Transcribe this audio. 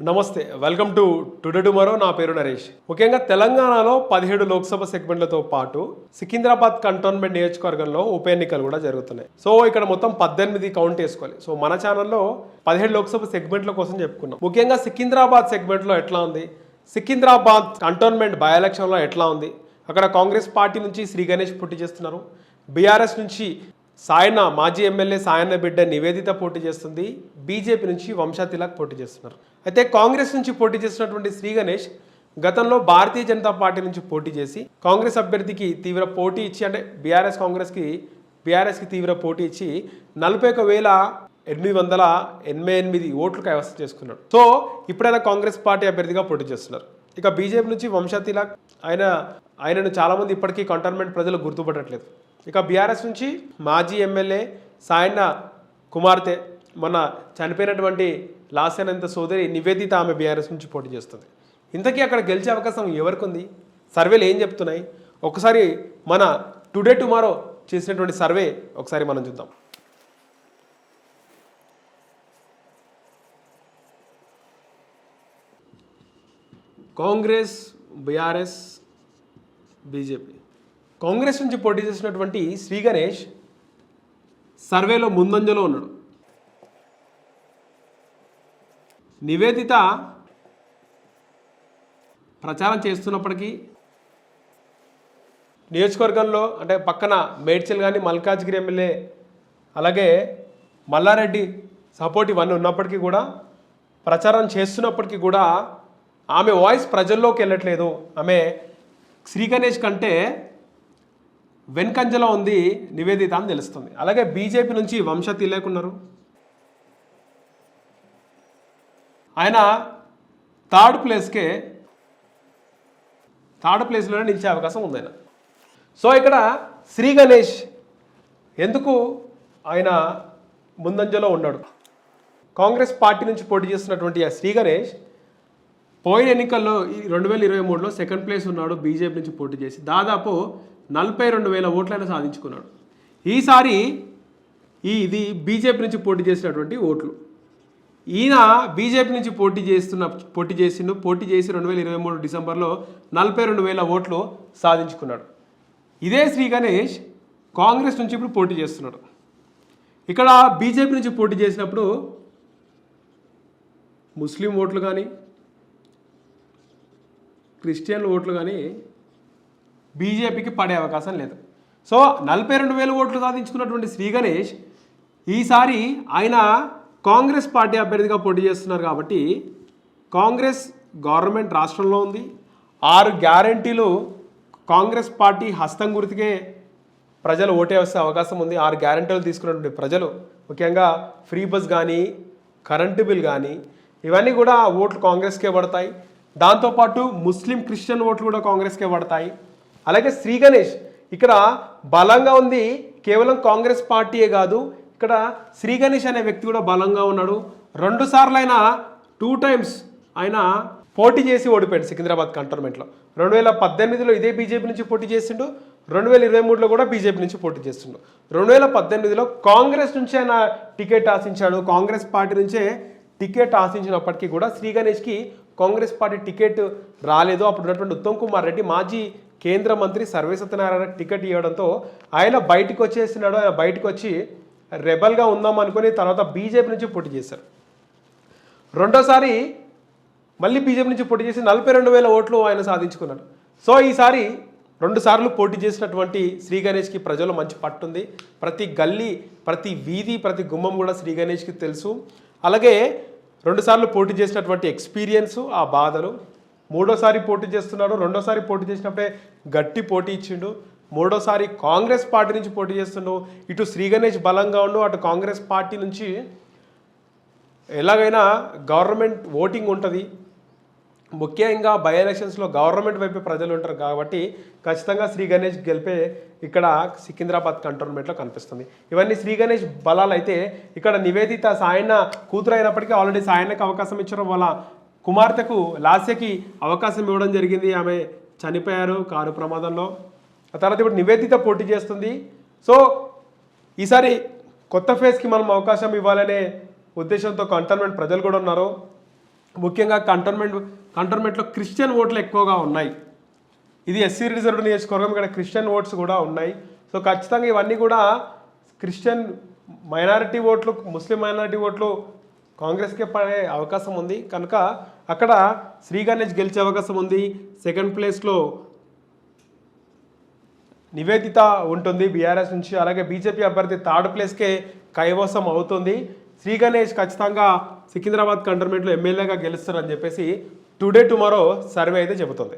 నమస్తే welcome to today tomorrow నా పేరు నరేష్. ముఖ్యంగా తెలంగాణలో పదిహేడు లోక్సభ సెగ్మెంట్లతో పాటు సికింద్రాబాద్ కంటోన్మెంట్ నియోజకవర్గంలో ఉప ఎన్నికలు కూడా జరుగుతున్నాయి. సో ఇక్కడ మొత్తం పద్దెనిమిది కౌంట్ చేసుకోవాలి సో మన ఛానల్లో పదిహేడు లోక్సభ సెగ్మెంట్ల కోసం చెప్పుకున్నాం. ముఖ్యంగా సికింద్రాబాద్ సెగ్మెంట్లో ఎట్లా ఉంది? సికింద్రాబాద్ కంటోన్మెంట్ బై ఎలక్షన్లో ఎట్లా ఉంది? అక్కడ కాంగ్రెస్ పార్టీ నుంచి శ్రీ గణేష్ పోటీ చేస్తున్నారు. బీఆర్ఎస్ నుంచి సాయన మాజీ ఎమ్మెల్యే సాయన్న బిడ్డ నివేదిత పోటీ చేస్తుంది. బీజేపీ నుంచి వంశా తిలక్ పోటీ చేస్తున్నారు. అయితే కాంగ్రెస్ నుంచి పోటీ చేస్తున్నటువంటి శ్రీ గణేష్ గతంలో భారతీయ జనతా పార్టీ నుంచి పోటీ చేసి కాంగ్రెస్ అభ్యర్థికి తీవ్ర పోటీ ఇచ్చి అంటే బీఆర్ఎస్ కాంగ్రెస్కి బీఆర్ఎస్కి తీవ్ర పోటీ ఇచ్చి నలభై ఒక వేల ఎనిమిది వందల ఎనభై ఎనిమిది ఓట్లు కైవసం చేసుకున్నాడు. సో ఇప్పుడైనా కాంగ్రెస్ పార్టీ అభ్యర్థిగా పోటీ చేస్తున్నారు. ఇక బీజేపీ నుంచి వంశా తిలక్ ఆయన ఆయనను చాలామంది ఇప్పటికీ కంటోన్మెంట్ ప్రజలు గుర్తుపట్టట్లేదు. ఇక బీఆర్ఎస్ నుంచి మాజీ ఎమ్మెల్యే సాయన్న కుమార్తె మొన్న చనిపోయినటువంటి లాసేనంత సోదరి నివేదిత ఆమె బీఆర్ఎస్ నుంచి పోటీ చేస్తుంది. ఇంతకీ అక్కడ గెలిచే అవకాశం ఎవరికి ఉంది సర్వేలు ఏం చెప్తున్నాయి? ఒకసారి మన టుడే టుమారో చేసినటువంటి సర్వే ఒకసారి మనం చూద్దాం. Congress BRS BJP. కాంగ్రెస్ నుంచి పోటీ చేసినటువంటి శ్రీ గణేష్ సర్వేలో ముందంజలో ఉన్నాడు. నివేదిత ప్రచారం చేస్తున్నప్పటికీ నియోజకవర్గంలో అంటే పక్కన మేడ్చల్ కానీ మల్కాజ్గిరి ఎమ్మెల్యే అలాగే మల్లారెడ్డి సపోర్ట్ ఇవన్నీ ఉన్నప్పటికీ కూడా ప్రచారం చేస్తున్నప్పటికీ కూడా ఆమె వాయిస్ ప్రజల్లోకి వెళ్ళట్లేదు. ఆమె శ్రీ గణేష్ కంటే వెనుకంజలో ఉంది నివేదిత అని తెలుస్తుంది. అలాగే బీజేపీ నుంచి వంశ తిలేకున్నారు ఆయన థర్డ్ ప్లేస్కే థర్డ్ ప్లేస్లోనే నిలిచే అవకాశం ఉంది ఆయన. సో ఇక్కడ శ్రీ గణేష్ ఎందుకు ఆయన ముందంజలో ఉన్నాడు? కాంగ్రెస్ పార్టీ నుంచి పోటీ చేస్తున్నటువంటి ఆ శ్రీ గణేష్ పోయిన ఎన్నికల్లో ఈ రెండు వేల ఇరవై మూడులో సెకండ్ ప్లేస్ ఉన్నాడు బీజేపీ నుంచి పోటీ చేసి దాదాపు నలభై రెండు వేల ఓట్లైనా సాధించుకున్నాడు. ఈసారి ఈ ఇది బీజేపీ నుంచి పోటీ చేసినటువంటి ఓట్లు. ఈయన బీజేపీ నుంచి పోటీ చేస్తున్న పోటీ చేసిండు పోటీ చేసి రెండు వేల ఇరవై మూడు డిసెంబర్లో నలభై రెండు వేల ఓట్లు సాధించుకున్నాడు. ఇదే శ్రీ గణేష్ కాంగ్రెస్ నుంచి ఇప్పుడు పోటీ చేస్తున్నాడు. ఇక్కడ బీజేపీ నుంచి పోటీ చేసినప్పుడు ముస్లిం ఓట్లు కానీ క్రిస్టియన్ ఓట్లు కానీ బీజేపీకి పడే అవకాశం లేదు. సో నలభై రెండు వేల ఓట్లు సాధించుకున్నటువంటి శ్రీ గణేష్ ఈసారి ఆయన కాంగ్రెస్ పార్టీ అభ్యర్థిగా పోటీ చేస్తున్నారు కాబట్టి కాంగ్రెస్ గవర్నమెంట్ రాష్ట్రంలో ఉంది. ఆరు గ్యారంటీలు కాంగ్రెస్ పార్టీ హస్తం గుర్తుకే ప్రజలు ఓటే వస్తే అవకాశం ఉంది. ఆరు గ్యారంటీలు తీసుకున్నటువంటి ప్రజలు ముఖ్యంగా ఫ్రీ బస్ కానీ కరెంటు బిల్ కానీ ఇవన్నీ కూడా ఓట్లు కాంగ్రెస్కే పడతాయి. దాంతోపాటు ముస్లిం క్రిస్టియన్ ఓట్లు కూడా కాంగ్రెస్కే పడతాయి. అలాగే శ్రీ గణేష్ ఇక్కడ బలంగా ఉంది కేవలం కాంగ్రెస్ పార్టీయే కాదు ఇక్కడ శ్రీ గణేష్ అనే వ్యక్తి కూడా బలంగా ఉన్నాడు. రెండు సార్లు ఆయన టూ టైమ్స్ ఆయన పోటీ చేసి ఓడిపోయాడు సికింద్రాబాద్ కంటోన్మెంట్లో రెండు వేల పద్దెనిమిదిలో ఇదే బీజేపీ నుంచి పోటీ చేసిండు రెండు వేల ఇరవై మూడులో కూడా బీజేపీ నుంచి పోటీ చేస్తుండు. రెండు వేల పద్దెనిమిదిలో కాంగ్రెస్ నుంచి ఆయన టికెట్ ఆశించాడు కాంగ్రెస్ పార్టీ నుంచే టికెట్ ఆశించినప్పటికీ కూడా శ్రీ గణేష్కి కాంగ్రెస్ పార్టీ టికెట్ రాలేదు అప్పుడు ఉన్నటువంటి ఉత్తమ్ కుమార్ రెడ్డి మాజీ కేంద్ర మంత్రి సర్వే సత్యనారాయణ టికెట్ ఇవ్వడంతో ఆయన బయటకు వచ్చేసినాడు. ఆయన బయటకు వచ్చి రెబల్గా ఉందాం అనుకుని తర్వాత బీజేపీ నుంచి పోటీ చేశారు. రెండోసారి మళ్ళీ బీజేపీ నుంచి పోటీ చేసి నలభై రెండు వేల ఓట్లు ఆయన సాధించుకున్నాడు. సో ఈసారి రెండుసార్లు పోటీ చేసినటువంటి శ్రీ గణేష్కి ప్రజలు మంచి పట్టుంది ప్రతి గల్లీ ప్రతి వీధి ప్రతి గుమ్మం కూడా శ్రీ గణేష్కి తెలుసు. అలాగే రెండుసార్లు పోటీ చేసినటువంటి ఎక్స్పీరియన్స్ ఆ బాధలు. మూడోసారి పోటీ చేస్తున్నాడు రెండోసారి పోటీ చేసినప్పుడే గట్టి పోటీ ఇచ్చిండు. మూడోసారి కాంగ్రెస్ పార్టీ నుంచి పోటీ చేస్తుండు. ఇటు శ్రీ గణేష్ బలంగా ఉండు అటు కాంగ్రెస్ పార్టీ నుంచి ఎలాగైనా గవర్నమెంట్ ఓటింగ్ ఉంటుంది. ముఖ్యంగా బై ఎలక్షన్స్లో గవర్నమెంట్ వైపు ప్రజలు ఉంటారు కాబట్టి ఖచ్చితంగా శ్రీ గణేష్ గెలిపే ఇక్కడ సికింద్రాబాద్ కంటోన్మెంట్లో కనిపిస్తుంది. ఇవన్నీ శ్రీ గణేష్ బలాలు అయితే ఇక్కడ నివేదిత సాయన్న కూతురు అయినప్పటికీ ఆల్రెడీ సాయన్నకు అవకాశం ఇచ్చడం వల్ల కుమార్తెకు లాస్యకి అవకాశం ఇవ్వడం జరిగింది. ఆమె చనిపోయారు కారు ప్రమాదంలో. ఆ తర్వాత ఇప్పుడు నివేదిత పోటీ చేస్తుంది. సో ఈసారి కొత్త ఫేజ్కి మనం అవకాశం ఇవ్వాలనే ఉద్దేశంతో కంటోన్మెంట్ ప్రజలు కూడా ఉన్నారు. ముఖ్యంగా కంటోన్మెంట్ కంటోన్మెంట్లో క్రిస్టియన్ ఓట్లు ఎక్కువగా ఉన్నాయి. ఇది ఎస్సీ రిజర్వ్డ్ నియోజకవర్గం ఇక్కడ క్రిస్టియన్ ఓట్స్ కూడా ఉన్నాయి. సో ఖచ్చితంగా ఇవన్నీ కూడా క్రిస్టియన్ మైనారిటీ ఓట్లు ముస్లిం మైనారిటీ ఓట్లు కాంగ్రెస్కే పడే అవకాశం ఉంది. కనుక అక్కడ శ్రీ గణేష్ గెలిచే అవకాశం ఉంది. సెకండ్ ప్లేస్లో నివేదిత ఉంటుంది బీఆర్ఎస్ నుంచి. అలాగే బీజేపీ అభ్యర్థి థర్డ్ ప్లేస్కే కైవసం అవుతుంది. శ్రీ గణేష్ ఖచ్చితంగా సికింద్రాబాద్ కంటర్మెంట్లో ఎమ్మెల్యేగా గెలుస్తారని చెప్పేసి టుడే టుమారో సర్వే అయితే చెబుతుంది.